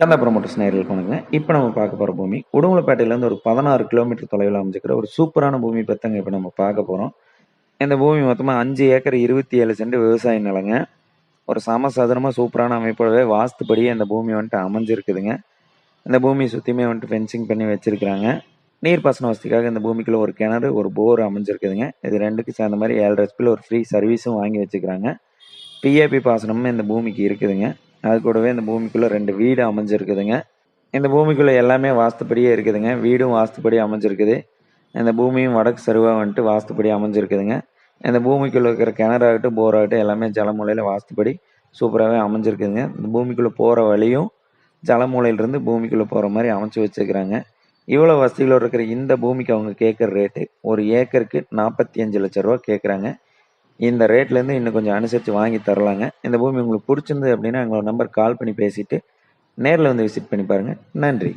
கந்தா promoters நேரில் கொண்டுங்க இப்போ நம்ம பார்க்க போகிற பூமி உடுமலைப்பேட்டையிலேருந்து ஒரு பதினாறு கிலோமீட்டர் தொலைவில் அமைஞ்சிக்கிற ஒரு சூப்பரான பூமி பத்தங்க இப்போ நம்ம பார்க்க போகிறோம் இந்த பூமி மொத்தமாக அஞ்சு ஏக்கர் இருபத்தி ஏழு சென்ட் விவசாய நிலங்க. ஒரு சமசாதாரணமாக சூப்பரான அமைப்போடவே வாஸ்துப்படியே இந்த பூமி வந்துட்டு அமைஞ்சிருக்குதுங்க. இந்த பூமி சுற்றியுமே வந்துட்டு ஃபென்சிங் பண்ணி வச்சுருக்குறாங்க. நீர்ப்பாசன வசதிக்காக இந்த பூமிக்குள்ள ஒரு கிணறு ஒரு போர் அமைஞ்சிருக்குதுங்க. இது ரெண்டுக்கு சேர்ந்த மாதிரி ஏழு ஹெச்பியில் ஒரு ஃப்ரீ சர்வீஸும் வாங்கி வச்சுக்கிறாங்க பிஏபி பாசனமும் இந்த பூமிக்கு இருக்குதுங்க. அது கூடவே இந்த பூமிக்குள்ளே ரெண்டு வீடு அமைஞ்சிருக்குதுங்க. இந்த பூமிக்குள்ளே எல்லாமே வாஸ்துப்படியே இருக்குதுங்க. வீடும் வாஸ்துப்படி அமைஞ்சிருக்குது. இந்த பூமியும் வடக்கு சரிவாக வந்துட்டு வாஸ்துப்படி அமைஞ்சிருக்குதுங்க. இந்த பூமிக்குள்ளே இருக்கிற கிணறாகட்டும் போராகட்டும் எல்லாமே ஜலமூலையில் வாஸ்துப்படி சூப்பராகவே அமைஞ்சிருக்குதுங்க. இந்த பூமிக்குள்ளே போகிற வழியும் ஜலமூலையிலிருந்து பூமிக்குள்ளே போகிற மாதிரி அமைச்சு வச்சுருக்கிறாங்க. இவ்வளோ வசதிகளோடு இருக்கிற இந்த பூமிக்கு அவங்க கேட்குற ரேட்டு ஒரு ஏக்கருக்கு நாற்பத்தி அஞ்சு லட்ச ரூபா கேட்குறாங்க இந்த ரேட்லேருந்து இன்னும் கொஞ்சம் அனுசரித்து வாங்கி தரலாங்க. இந்த பூமி உங்களுக்கு பிடிச்சிருந்தது அப்படின்னா எங்களோட நம்பர் கால் பண்ணி பேசிவிட்டு நேரில் வந்து விசிட் பண்ணி பாருங்கள் நன்றி.